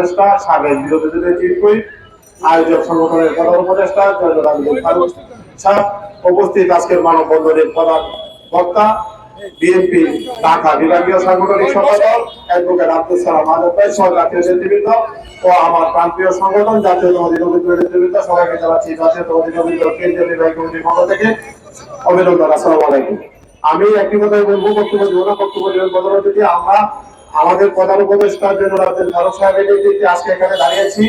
উপদেষ্টা, সাবেক বিরোধী দলের হুইপ আয়োজক সংগঠনের প্রধান উপদেষ্টা, জয়নুল আবেদিন ফারুক উপস্থিত আজকের মানববন্ধনের প্রধান বক্তা, বিএনপি, ঢাকা বিভাগীয় সাংগঠনিক সম্পাদক, অ্যাডভোকেট আব্দুল সালাম আজব ভাই, সহ জাতীয় নেতৃবৃন্দ ও আমার প্রান্তীয় সংগঠন, জাতীয় তহদি রবীন্দ্র নেতৃবৃন্দ, সবাইকে জানাচ্ছি জাতীয় তহদি রবীন্দ্র কেন্দ্রীয় নির্বাহী কমিটির পক্ষ থেকে অভিনন্দন, আসসালামু আলাইকুম। আমি একটি কথাই বলব, বক্তব্য দিব না, বক্তব্য দেবেন বদল আমরা আমাদের প্রধান উপদেষ্টা জেনারেল ফারুক সাহেবের নেতৃত্বে আজকে এখানে দাঁড়িয়েছি।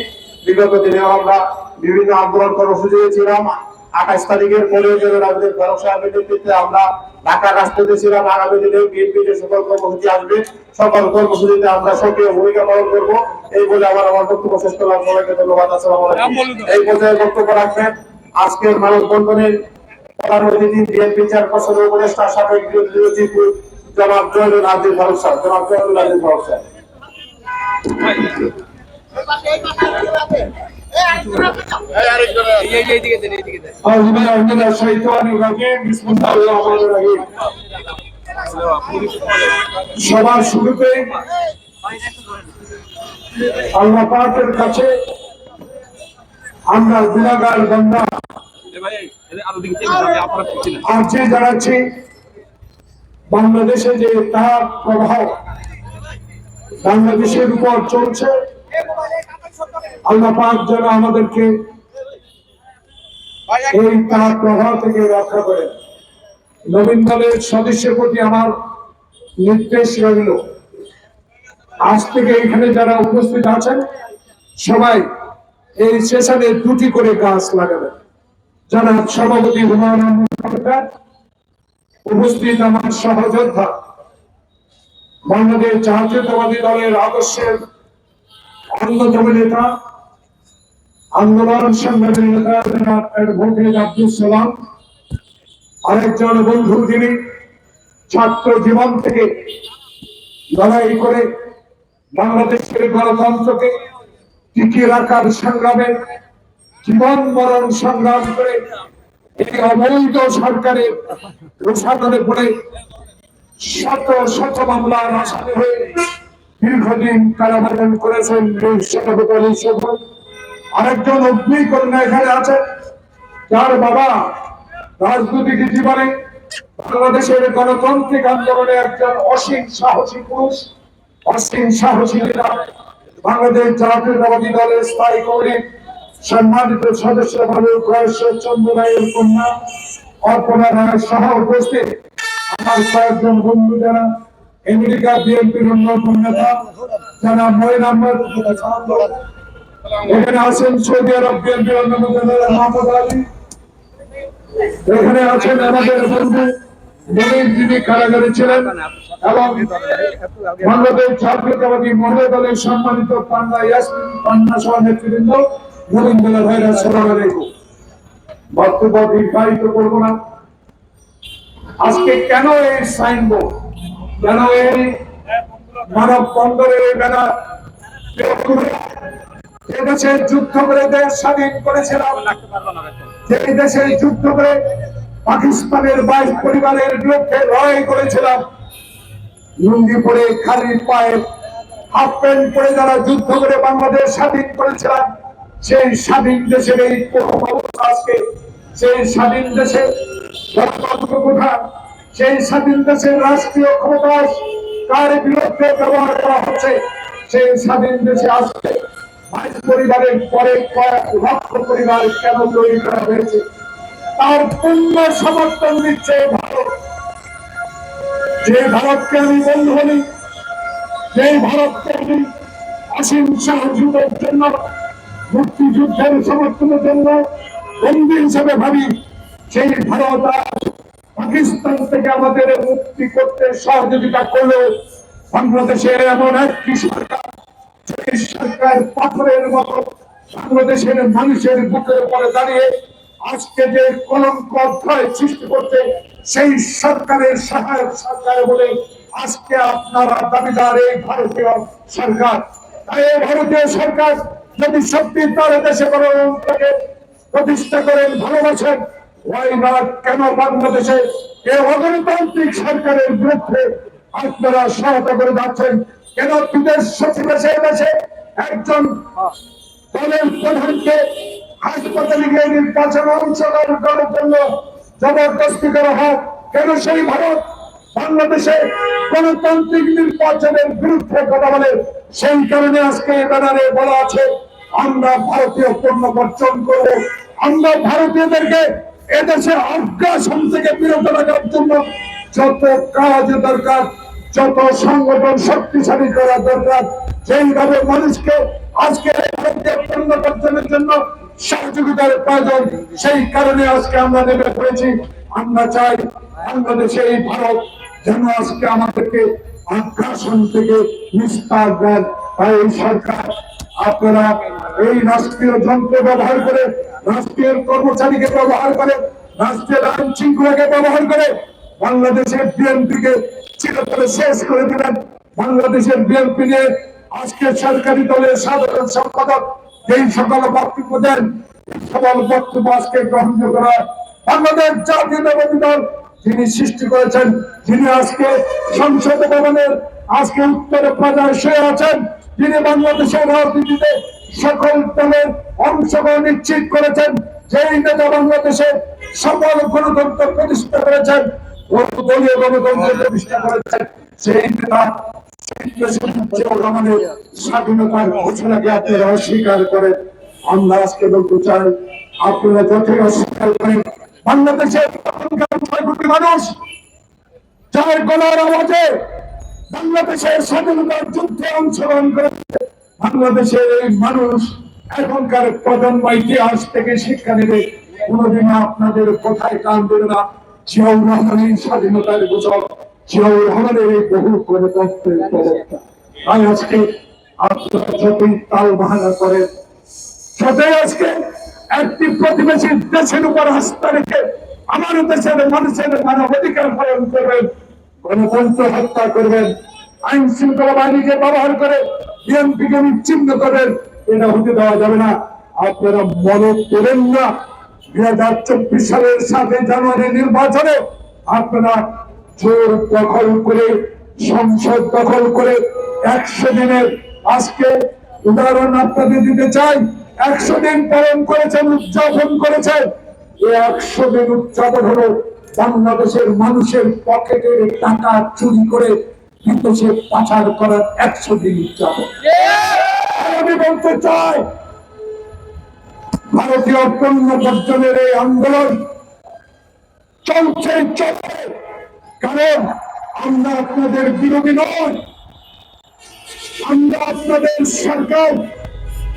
বিগত দিনে আমরা বিভিন্ন আন্দোলন কর্মসূচি ছিলাম আঠাশ তারিখের পরেও জেনারেল ফারুক সাহেবের নেতৃত্বে আমরা ঢাকা রাষ্ট্রপতি ছিলাম। আগামী দিনে বিএনপি যে সকল কর্মসূচি আসবে সকল কর্মসূচিতে আমরা সক্রিয় ভূমিকা পালন করব। এই বলে আমার আমার বক্তব্য শেষ করলাম। সবাইকে ধন্যবাদ। আসসালামু এই পর্যায়ে বক্তব্য রাখবেন আজকের মানববন্ধনের প্রধান অতিথি বিএনপি চেয়ারপারসনের উপদেষ্টা সাবেক বিরোধী জনাব জয়নুল আজিম ভরসা জনাব ভরসা সবার শুরুতে আল্লাহ পাকের কাছে আমরা গুণাগার আর যে জানাচ্ছি বাংলাদেশে যে তার প্রভাব বাংলাদেশের উপর চলছে, আল্লাহ পাক যেন আমাদেরকে এই তার প্রভাব থেকে রক্ষা করেন। নবীন দলের সদস্যের প্রতি আমার নির্দেশ রইল। আজ থেকে এখানে যারা উপস্থিত আছেন, সবাই এই সেশনে দুটি করে গাছ লাগাবেন। যারা সভাপতি হুমায়ুন আহমেদ উপস্থিত আমার সহযোদ্ধা, বাংলাদেশ জাতীয়তাবাদী দলের আদর্শের অন্যতম নেতা, আন্দোলন সংগ্রামী নেতা অ্যাডভোকেট আব্দুল সালাম, আরেকজন বন্ধু যিনি ছাত্র জীবন থেকে লড়াই করে বাংলাদেশের গণতন্ত্রকে টিকিয়ে রাখার সংগ্রামে জীবন মরণ সংগ্রাম করে এই অবৈধ সরকারের প্রশাসনে পড়ে শত শত মামলার আসামি হয়ে দীর্ঘদিন কারাবরণ করেছেন আরেকজন অগ্নিকন্যা এখানে আছে। যার বাবা রাজনৈতিক জীবনে বাংলাদেশের গণতান্ত্রিক আন্দোলনে একজন অসীম সাহসী পুরুষ। অসীম সাহসী নেতা। বাংলাদেশ জাতীয়তাবাদী দলের স্থায়ী কমিটির সম্মানিত সদস্য রহস্য চন্দ্র রায়ের কন্যা অর্পণা রায় সহ উপস্থিত আমার কয়েকজন বন্ধু যারা আমেরিকা বিএনপির অন্যতম নেতা, যারা মহিন আহমদ এখানে আছেন সৌদি আরব বিএনপির অন্যতম নেতা মাহমুদ আলী। এখানে আছেন আমাদের বন্ধু যিনি কারাগারে ছিলেন এবং বাংলাদেশ জাতীয়তাবাদী মহিলা দলের সম্মানিত পান্না ইয়াসমিন, পান্না সহ নেতৃবৃন্দ। ভাইরা করব না। আজকে কেন এই সাইনবোর্ড কেন এই মানব বন্দরের এদেশে যুদ্ধ করে দেশ স্বাধীন করেছিলাম। যে দেশে যুদ্ধ করে পাকিস্তানের বাইশ পরিবারের বিরুদ্ধে লড়াই করেছিলাম। লুঙ্গি পরে, খালি পায়ে, হাফ প্যান্ট পরে যারা যুদ্ধ করে বাংলাদেশ স্বাধীন করেছিলাম সেই স্বাধীন দেশের এই অবস্থা আজকে, সেই স্বাধীন দেশে গণতন্ত্র কোথা সেই স্বাধীন দেশের রাষ্ট্রীয় ক্ষমতা কার বিরুদ্ধে ব্যবহার করা হচ্ছে, সেই স্বাধীন দেশে আজকে পরিবারের পরে লক্ষ পরিবার কেন তৈরি করা হয়েছে? তার পূর্ণ সমর্থন দিচ্ছে ভারত। যে ভারতকে আমি বন্ধু বলি যে ভারতকে আমি অসীম সহযোগের জন্য মুক্তিযুদ্ধের সমর্থনের জন্য বন্ধু হিসেবে ভাবি, সেই ভারত পাকিস্তান থেকে আমাদের মুক্তি করতে সহযোগিতা করলেও বাংলাদেশের এমন একটি সরকার সরকার পাথরের মতো বাংলাদেশের মানুষের বুকের উপরে দাঁড়িয়ে আজকে যে কলঙ্ক অধ্যায় সৃষ্টি করছে, সেই সরকারের সহায়ক সরকার বলে আজকে আপনারা দাবিদার এই ভারতীয় সরকার। তাই ভারতীয় সরকার যদি সত্যি তার দেশে গণতন্ত্রকে প্রতিষ্ঠা করেন, ভালোবাসেন ওয়াই নট কেন বাংলাদেশে এই অগণতান্ত্রিক সরকারের বিরুদ্ধে আপনারা সহায়তা করে যাচ্ছেন? কেন বিদেশ সচিব এসে দেশে একজন দলের প্রধানকে হাসপাতালে গিয়ে নির্বাচনে অংশগ্রহণ করার জন্য জবরদস্তি করা হয়? কেন সেই ভারত বাংলাদেশে গণতান্ত্রিক নির্বাচনের বিরুদ্ধে কথা বলে, সেই কারণে আজকে ব্যানারে বলা আছে, আমরা ভারতীয় পণ্য বর্জন করব। আমরা ভারতীয়দেরকে এদেশে আগ্রাসন থেকে বিরত রাখার জন্য যত কাজ দরকার, যত সংগঠন শক্তিশালী করা দরকার সেইভাবে মানুষকে আজকে পণ্য বর্জনের জন্য সহযোগিতার প্রয়োজন, সেই কারণে আজকে আমরা নেমে পড়েছি। আমরা চাই বাংলাদেশে এই ভারত যেন আজকে আমাদেরকে আগ্রাসন থেকে নিস্তার দেন তাই এই সরকার। আপনারা এই রাষ্ট্রীয় যন্ত্র ব্যবহার করে, রাষ্ট্রীয় কর্মচারীকে ব্যবহার করে, রাষ্ট্রীয় আইন শৃঙ্খলাকে ব্যবহার করে বাংলাদেশের বিএনপিকে চিরতরে শেষ করে দিলেন। বাংলাদেশের বিএনপি নিয়ে আজকে সরকারি দলের সাধারণ সম্পাদক যেই সকল বক্তব্য দেন, এই সকল বক্তব্য আজকে গ্রহণযোগ্য বাংলাদেশ জাতীয়তাবাদী দল যিনি সৃষ্টি করেছেন, যিনি আজকে সংসদ ভবনের, আজকে উত্তরে প্রজায় শুয়ে আছেন, যিনি বাংলাদেশের রাজনীতিতে সকল দলের অংশগ্রহণ নিশ্চিত করেছেন, যেই নেতা বাংলাদেশে সকল গণতন্ত্র প্রতিষ্ঠা করেছেন দলীয় গণতন্ত্র প্রতিষ্ঠা করেছেন, সেই নেতা স্বাধীনতার ঘোষণাকে আপনারা অস্বীকার করেন। আমরা আজকে বলতে চাই, আপনারা যতই অস্বীকার করেন বাংলাদেশের কোটি মানুষ গলার আওয়াজে বাংলাদেশের স্বাধীনতার যুদ্ধে অংশগ্রহণ করেছে, বাংলাদেশের এই মানুষ এখনকার প্রজন্ম ইতিহাস থেকে শিক্ষা নেবে। কোনোদিন আপনাদের কোথায় কান দেবে না, জিয়াউর রহমানের স্বাধীনতার ঘোষক জিয়াউর রহমানের এই বহু গণতন্ত্রের তাই আজকে আপনারা যতই তাল বাহানা করেন, যতই আজকে একটি প্রতিবেশী দেশের উপর আস্থা রেখে আমার দেশের মানুষের মানব অধিকার পালন করবেন, গণতন্ত্র হত্যা করবেন, আইন শৃঙ্খলা বাহিনীকে ব্যবহার করে বিএনপিকে বিচ্ছিন্ন করবেন, এটা হতে দেওয়া যাবে না। আপনারা মনে করেন না। দুই হাজার চব্বিশ সালের সাথে জানুয়ারি নির্বাচনে আপনারা জোর দখল করে, সংসদ দখল করে একশো দিনের আজকে উদাহরণ আপনাদের দিতে চাই। একশো দিন পালন করেছেন, উদযাপন করেছেন। এই একশো দিন উদযাপন হলো বাংলাদেশের মানুষের পকেটের টাকা চুরি করে বিদেশে পাচার করার একশো দিন উদযাপন। আমি বলতে চাই, ভারতীয় পণ্য বর্জনের এই আন্দোলন চলছে চলছে। কারণ আমরা আপনাদের বিরোধী নয়, আমরা আপনাদের সরকার।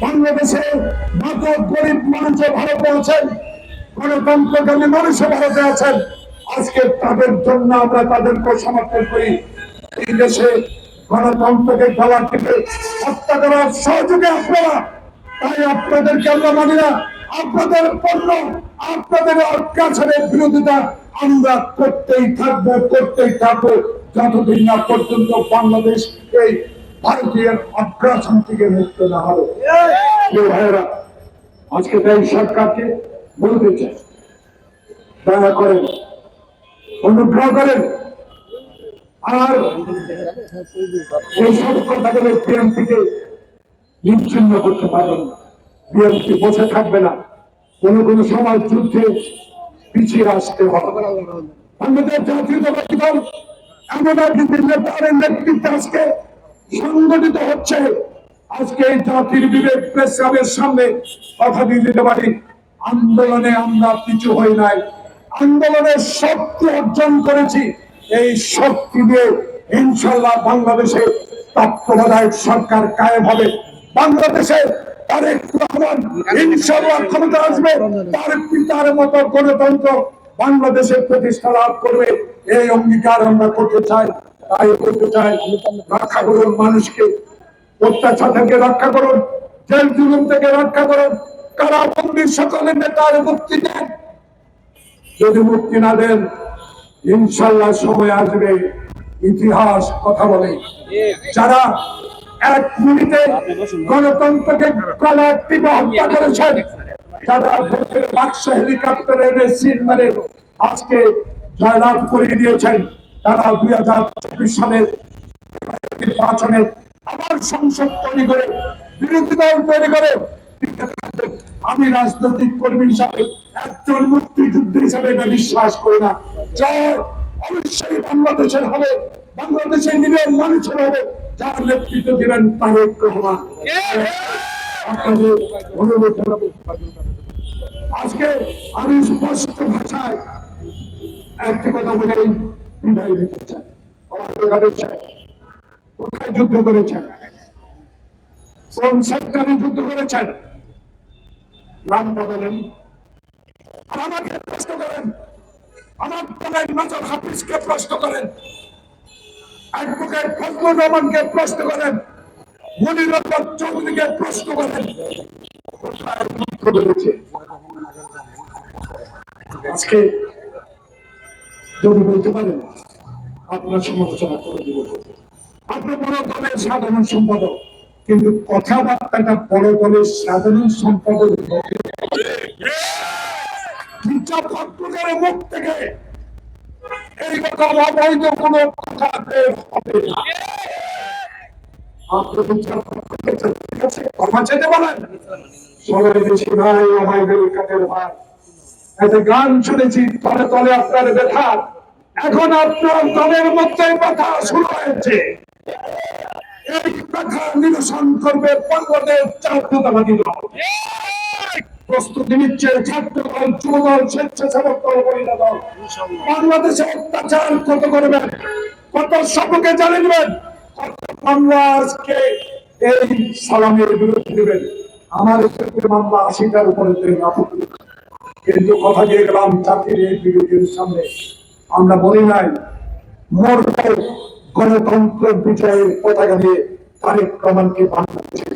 বাংলাদেশে মাদক গরিব মানুষে ভারতে আছেন, গণতন্ত্রকামী মানুষে ভারতে আছেন। আজকে তাদের জন্য আমরা তাদেরকে সমর্থন করি। এই দেশে গণতন্ত্রকে গলা টিপে হত্যা করার সহযোগে আপনারা। তাই আপনাদেরকে আমরা মানি না। আপনাদের পণ্য, আপনাদের অত্যাচারের বিরোধিতা আমরা করতেই থাকব করতেই থাকব। যতদিন না পর্যন্ত বাংলাদেশ এই ভারতীয় অগ্রাসন থেকে মুক্ত না হবে ভাইয়েরা, আজকে তাই সরকারকে বলতে চাই, দয়া করেন অনুগ্রহ করেন আর এই সব কথাগুলো বিএনপিকে নিচ্ছিন্ন করতে পারবেন না। বিএনপি বসে থাকবে না। কোনো কোনো সময় যুদ্ধে পিছিয়ে আসতে হবে। আমাদের জাতীয়তাবাদী দল নেতার নেতৃত্বে আজকে সংগঠিত হচ্ছে। আজকে জাতির বিবেক প্রেস সামনে কথা দিয়ে দিতে পারি, আন্দোলনে আমরা কিছু হই নাই। আন্দোলনের শক্তি অর্জন করেছি। এই শক্তি দিয়ে ইনশাল্লাহ বাংলাদেশে তত্ত্বাবধায়ক সরকার কায়েম হবে। বাংলাদেশে তারেক রহমান ইনশাল্লাহ ক্ষমতা আসবে। তার পিতার মতো গণতন্ত্র বাংলাদেশের প্রতিষ্ঠা লাভ করবে। এই অঙ্গীকার আমরা করতে চাই। রক্ষা করুন মানুষকে। অত্যাচার থেকে রক্ষা করুন, জেল জুলুম থেকে রক্ষা করুন। কারাবন্দির সকলের নেতার মুক্তি দেন। যদি মুক্তি না দেন, ইনশাল্লাহ সময় আসবে। ইতিহাস কথা বলে। যারা এক মিনিটে গণতন্ত্রকে হত্যা করেছেন, যারা বাক্স হেলিকপ্টারে সিট মেরে আজকে জয়লাভ করে দিয়েছেন। তারা দুই হাজার চব্বিশ সালের আবার সংসদ তৈরি করে, বিরোধী দল তৈরি করে। আমি রাজনৈতিক কর্মী হিসাবে, একজন মুক্তিযুদ্ধ হিসাবে এটা বিশ্বাস করি না। জয় অবশ্যই বাংলাদেশের হবে, বাংলাদেশের নিবেন মানুষের হবে, যার নেতৃত্ব দিবেন তারেক রহমান। আজকে আমি স্পষ্ট ভাষায় একটি কথা বলে। বিদায় দিতে চাই কোথায় যুদ্ধ করেছেন? কোন সেক্টরে যুদ্ধ করেছেন? নামটা বলেন আমাকে প্রশ্ন করেন। আমার তলায় নজর হাফিজকে প্রশ্ন করেন। অ্যাডভোকেট প্রশ্ন করেন। আজকে যদি বলতে পারেন, আপনার সমালোচনা করে দিব। আপনি বড় দলের সাধারণ সম্পাদক, কিন্তু কথাবার্তাটা বড় দলের সাধারণ সম্পাদক মুখ থেকে এই কথা অবৈধ কোনো কথা হবে না। কথা চেতে বলেন। সবাই বেশি ভাই একটা গান শুনেছি, তলে তলে আপনার ব্যথা। এখন আপনার দলের মধ্যে ব্যথা শুরু হয়েছে। এই ব্যথা নিরসন করবে জাতীয়তাবাদী দল। প্রস্তুতি নিচ্ছে ছাত্র দল যুব স্বেচ্ছাসেবক দল, মহিলা দল। বাংলাদেশে অত্যাচার কত করবেন? কত সবকে কত মামলা আজকে এই সালামের বিরুদ্ধে দেবেন আমার ক্ষেত্রে মামলা আশিটার উপরে দেবেন আপত্তি। কিন্তু কথা দিয়ে গেলাম এই বিরোধীর সামনে। আমরা বলি নাই মরবে গণতন্ত্রের বিজয়ের পতাকা দিয়ে তারেক রহমানকে বাংলাদেশে